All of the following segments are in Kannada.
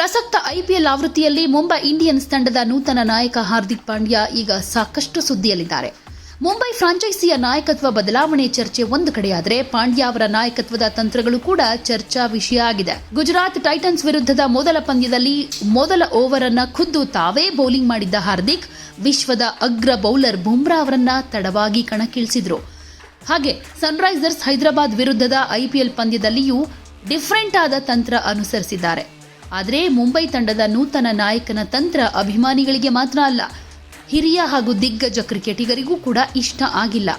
ಪ್ರಸಕ್ತ ಐಪಿಎಲ್ ಆವೃತ್ತಿಯಲ್ಲಿ ಮುಂಬೈ ಇಂಡಿಯನ್ಸ್ ತಂಡದ ನೂತನ ನಾಯಕ ಹಾರ್ದಿಕ್ ಪಾಂಡ್ಯ ಈಗ ಸಾಕಷ್ಟು ಸುದ್ದಿಯಲ್ಲಿದ್ದಾರೆ. ಮುಂಬೈ ಫ್ರಾಂಚೈಸಿಯ ನಾಯಕತ್ವ ಬದಲಾವಣೆ ಚರ್ಚೆ ಒಂದು ಕಡೆಯಾದರೆ ಪಾಂಡ್ಯ ಅವರ ನಾಯಕತ್ವದ ತಂತ್ರಗಳು ಕೂಡ ಚರ್ಚಾ ವಿಷಯ ಆಗಿದೆ. ಗುಜರಾತ್ ಟೈಟನ್ಸ್ ವಿರುದ್ಧದ ಮೊದಲ ಪಂದ್ಯದಲ್ಲಿ ಮೊದಲ ಓವರ್ ಅನ್ನ ಖುದ್ದು ತಾವೇ ಬೌಲಿಂಗ್ ಮಾಡಿದ್ದ ಹಾರ್ದಿಕ್ ವಿಶ್ವದ ಅಗ್ರ ಬೌಲರ್ ಬುಮ್ರಾ ಅವರನ್ನ ತಡವಾಗಿ ಕಣಕ್ಕಿಳಿಸಿದ್ರು. ಹಾಗೆ ಸನ್ರೈಸರ್ಸ್ ಹೈದರಾಬಾದ್ ವಿರುದ್ಧದ ಐಪಿಎಲ್ ಪಂದ್ಯದಲ್ಲಿಯೂ ಡಿಫ್ರೆಂಟ್ ಆದ ತಂತ್ರ ಅನುಸರಿಸಿದ್ದಾರೆ. ಆದರೆ ಮುಂಬೈ ತಂಡದ ನೂತನ ನಾಯಕನ ತಂತ್ರ ಅಭಿಮಾನಿಗಳಿಗೆ ಮಾತ್ರ ಅಲ್ಲ, ಹಿರಿಯ ಹಾಗೂ ದಿಗ್ಗಜ ಕ್ರಿಕೆಟಿಗರಿಗೂ ಕೂಡ ಇಷ್ಟ ಆಗಿಲ್ಲ.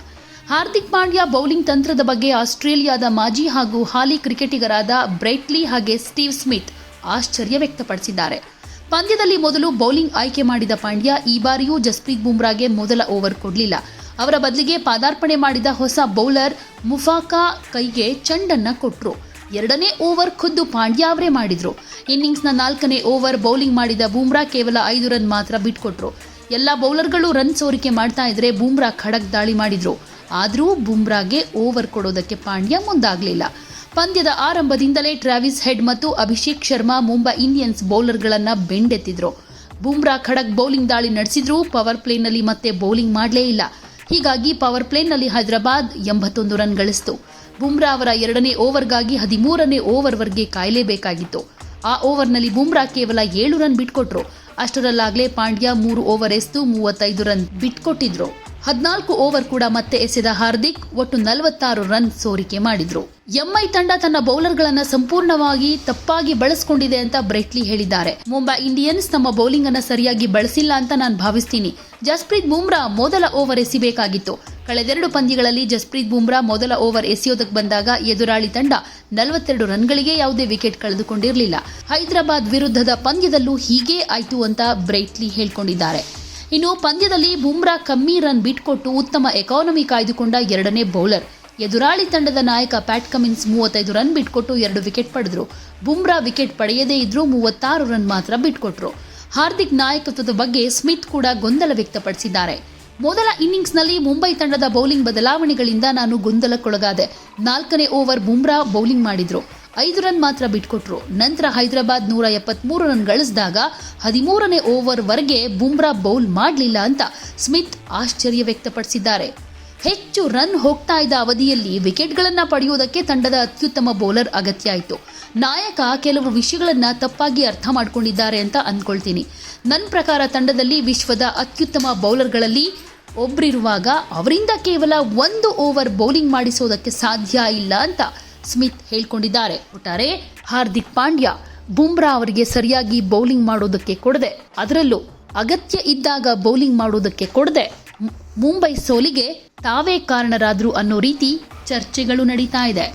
ಹಾರ್ದಿಕ್ ಪಾಂಡ್ಯ ಬೌಲಿಂಗ್ ತಂತ್ರದ ಬಗ್ಗೆ ಆಸ್ಟ್ರೇಲಿಯಾದ ಮಾಜಿ ಹಾಗೂ ಹಾಲಿ ಕ್ರಿಕೆಟಿಗರಾದ ಬ್ರೈಟ್ಲಿ ಹಾಗೆ ಸ್ಟೀವ್ ಸ್ಮಿತ್ ಆಶ್ಚರ್ಯ ವ್ಯಕ್ತಪಡಿಸಿದ್ದಾರೆ. ಪಂದ್ಯದಲ್ಲಿ ಮೊದಲು ಬೌಲಿಂಗ್ ಆಯ್ಕೆ ಮಾಡಿದ ಪಾಂಡ್ಯ ಈ ಬಾರಿಯೂ ಜಸ್ಪ್ರೀತ್ ಬುಮ್ರಾಗೆ ಮೊದಲ ಓವರ್ ಕೊಡಲಿಲ್ಲ. ಅವರ ಬದಲಿಗೆ ಪಾದಾರ್ಪಣೆ ಮಾಡಿದ ಹೊಸ ಬೌಲರ್ ಮುಫಾಕಾ ಕೈಗೆ ಚೆಂಡನ್ನು ಕೊಟ್ರು. ಎರಡನೇ ಓವರ್ ಖುದ್ದು ಪಾಂಡ್ಯ ಅವರೇ ಮಾಡಿದ್ರು. ಇನ್ನಿಂಗ್ಸ್ನ ನಾಲ್ಕನೇ ಓವರ್ ಬೌಲಿಂಗ್ ಮಾಡಿದ ಬೂಮ್ರಾ ಕೇವಲ ಐದು ರನ್ ಮಾತ್ರ ಬಿಟ್ಕೊಟ್ರು. ಎಲ್ಲ ಬೌಲರ್ಗಳು ರನ್ ಸೋರಿಕೆ ಮಾಡ್ತಾ ಇದ್ರೆ ಬೂಮ್ರಾ ಖಡಕ್ ದಾಳಿ ಮಾಡಿದ್ರು. ಆದರೂ ಬೂಮ್ರಾಗೆ ಓವರ್ ಕೊಡೋದಕ್ಕೆ ಪಾಂಡ್ಯ ಮುಂದಾಗಲಿಲ್ಲ. ಪಂದ್ಯದ ಆರಂಭದಿಂದಲೇ ಟ್ರಾವಿಸ್ ಹೆಡ್ ಮತ್ತು ಅಭಿಷೇಕ್ ಶರ್ಮಾ ಮುಂಬೈ ಇಂಡಿಯನ್ಸ್ ಬೌಲರ್ಗಳನ್ನ ಬೆಂಡೆತ್ತಿದ್ರು. ಬೂಮ್ರಾ ಖಡಕ್ ಬೌಲಿಂಗ್ ದಾಳಿ ನಡೆಸಿದ್ರು ಪವರ್ ಪ್ಲೇನಲ್ಲಿ ಮತ್ತೆ ಬೌಲಿಂಗ್ ಮಾಡಲೇ ಇಲ್ಲ. ಹೀಗಾಗಿ ಪವರ್ ಪ್ಲೇನಲ್ಲಿ ಹೈದರಾಬಾದ್ ಎಂಬತ್ತೊಂದು ರನ್ ಗಳಿಸಿತು. ಬುಮ್ರಾ ಅವರ ಎರಡನೇ ಓವರ್ಗಾಗಿ ಹದಿಮೂರನೇ ಓವರ್ವರೆಗೆ ಕಾಯಲೇಬೇಕಾಗಿತ್ತು. ಆ ಓವರ್ನಲ್ಲಿ ಬುಮ್ರಾ ಕೇವಲ ಏಳು ರನ್ ಬಿಟ್ಕೊಟ್ರು. ಅಷ್ಟರಲ್ಲಾಗಲೇ ಪಾಂಡ್ಯ ಮೂರು ಓವರ್ ಎಸ್ತು ಮೂವತ್ತೈದು ರನ್ ಬಿಟ್ಕೊಟ್ಟಿದ್ರು. ಹದಿನಾಲ್ಕು ಓವರ್ ಕೂಡ ಮತ್ತೆ ಎಸೆದ ಹಾರ್ದಿಕ್ ಒಟ್ಟು ನಲವತ್ತಾರು ರನ್ ಸೋರಿಕೆ ಮಾಡಿದ್ರು. ಎಂಐ ತಂಡ ತನ್ನ ಬೌಲರ್ಗಳನ್ನ ಸಂಪೂರ್ಣವಾಗಿ ತಪ್ಪಾಗಿ ಬಳಸಿಕೊಂಡಿದೆ ಅಂತ ಬ್ರೈಟ್ಲಿ ಹೇಳಿದ್ದಾರೆ. ಮುಂಬೈ ಇಂಡಿಯನ್ಸ್ ತಮ್ಮ ಬೌಲಿಂಗ್ ಅನ್ನ ಸರಿಯಾಗಿ ಬಳಸಿಲ್ಲ ಅಂತ ನಾನು ಭಾವಿಸ್ತೀನಿ. ಜಸ್ಪ್ರೀತ್ ಬುಮ್ರಾ ಮೊದಲ ಓವರ್ ಎಸಿಬೇಕಾಗಿತ್ತು. ಕಳೆದೆರಡು ಪಂದ್ಯಗಳಲ್ಲಿ ಜಸ್ಪ್ರೀತ್ ಬುಮ್ರಾ ಮೊದಲ ಓವರ್ ಎಸೆಯೋದಕ್ಕೆ ಬಂದಾಗ ಎದುರಾಳಿ ತಂಡ ನಲವತ್ತೆರಡು ರನ್ಗಳಿಗೆ ಯಾವುದೇ ವಿಕೆಟ್ ಕಳೆದುಕೊಂಡಿರಲಿಲ್ಲ. ಹೈದರಾಬಾದ್ ವಿರುದ್ಧದ ಪಂದ್ಯದಲ್ಲೂ ಹೀಗೇ ಆಯ್ತು ಅಂತ ಬ್ರೈಟ್ಲಿ ಹೇಳ್ಕೊಂಡಿದ್ದಾರೆ. ಇನ್ನು ಪಂದ್ಯದಲ್ಲಿ ಬುಮ್ರಾ ಕಮ್ಮಿ ರನ್ ಬಿಟ್ಕೊಟ್ಟು ಉತ್ತಮ ಎಕಾನಮಿ ಕಾಯ್ದುಕೊಂಡ ಎರಡನೇ ಬೌಲರ್. ಎದುರಾಳಿ ತಂಡದ ನಾಯಕ ಪ್ಯಾಟ್ ಕಮಿನ್ಸ್ ಮೂವತ್ತೈದು ರನ್ ಬಿಟ್ಕೊಟ್ಟು ಎರಡು ವಿಕೆಟ್ ಪಡೆದ್ರು. ಬುಮ್ರಾ ವಿಕೆಟ್ ಪಡೆಯದೇ ಇದ್ರೂ ಮೂವತ್ತಾರು ರನ್ ಮಾತ್ರ ಬಿಟ್ಕೊಟ್ರು. ಹಾರ್ದಿಕ್ ನಾಯಕತ್ವದ ಬಗ್ಗೆ ಸ್ಮಿತ್ ಕೂಡ ಗೊಂದಲ ವ್ಯಕ್ತಪಡಿಸಿದ್ದಾರೆ. ಮೊದಲ ಇನ್ನಿಂಗ್ಸ್ನಲ್ಲಿ ಮುಂಬೈ ತಂಡದ ಬೌಲಿಂಗ್ ಬದಲಾವಣೆಗಳಿಂದ ನಾನು ಗೊಂದಲಕ್ಕೊಳಗಾದೆ. ನಾಲ್ಕನೇ ಓವರ್ ಬುಮ್ರಾ ಬೌಲಿಂಗ್ ಮಾಡಿದ್ರು. ಐದು ರನ್ ಮಾತ್ರ ಬಿಟ್ಕೊಟ್ರು. ನಂತರ ಹೈದರಾಬಾದ್ ನೂರ ಎಪ್ಪತ್ಮೂರು ರನ್ ಗಳಿಸಿದಾಗ ಹದಿಮೂರನೇ ಓವರ್ವರೆಗೆ ಬುಮ್ರಾ ಬೌಲ್ ಮಾಡಲಿಲ್ಲ ಅಂತ ಸ್ಮಿತ್ ಆಶ್ಚರ್ಯ ವ್ಯಕ್ತಪಡಿಸಿದ್ದಾರೆ. ಹೆಚ್ಚು ರನ್ ಹೋಗ್ತಾ ಇದ್ದ ಅವಧಿಯಲ್ಲಿ ವಿಕೆಟ್ಗಳನ್ನು ಪಡೆಯುವುದಕ್ಕೆ ತಂಡದ ಅತ್ಯುತ್ತಮ ಬೌಲರ್ ಅಗತ್ಯ ಆಯಿತು ನಾಯಕ ಕೆಲವು ವಿಷಯಗಳನ್ನು ತಪ್ಪಾಗಿ ಅರ್ಥ ಮಾಡಿಕೊಂಡಿದ್ದಾರೆ ಅಂತ ಅಂದ್ಕೊಳ್ತೀನಿ ನನ್ನ ಪ್ರಕಾರ ತಂಡದಲ್ಲಿ ವಿಶ್ವದ ಅತ್ಯುತ್ತಮ ಬೌಲರ್ಗಳಲ್ಲಿ ಒಬ್ಬರಿರುವಾಗ ಅವರಿಂದ ಕೇವಲ ಒಂದು ಓವರ್ ಬೌಲಿಂಗ್ ಮಾಡಿಸೋದಕ್ಕೆ ಸಾಧ್ಯ ಇಲ್ಲ ಅಂತ ಸ್ಮಿತ್ ಹೇಳ್ಕೊಂಡಿದ್ದಾರೆ. ಒಟ್ಟಾರೆ ಹಾರ್ದಿಕ್ ಪಾಂಡ್ಯ ಬುಮ್ರಾ ಅವರಿಗೆ ಸರಿಯಾಗಿ ಬೌಲಿಂಗ್ ಮಾಡೋದಕ್ಕೆ ಕೊಡದೆ, ಅದರಲ್ಲೂ ಅಗತ್ಯ ಇದ್ದಾಗ ಬೌಲಿಂಗ್ ಮಾಡೋದಕ್ಕೆ ಕೊಡದೆ ಮುಂಬೈ ಸೋಲಿಗೆ ತಾವೇ ಕಾರಣರಾದ್ರು ಅನ್ನೋ ರೀತಿ ಚರ್ಚೆಗಳು ನಡೀತಾ ಇದೆ.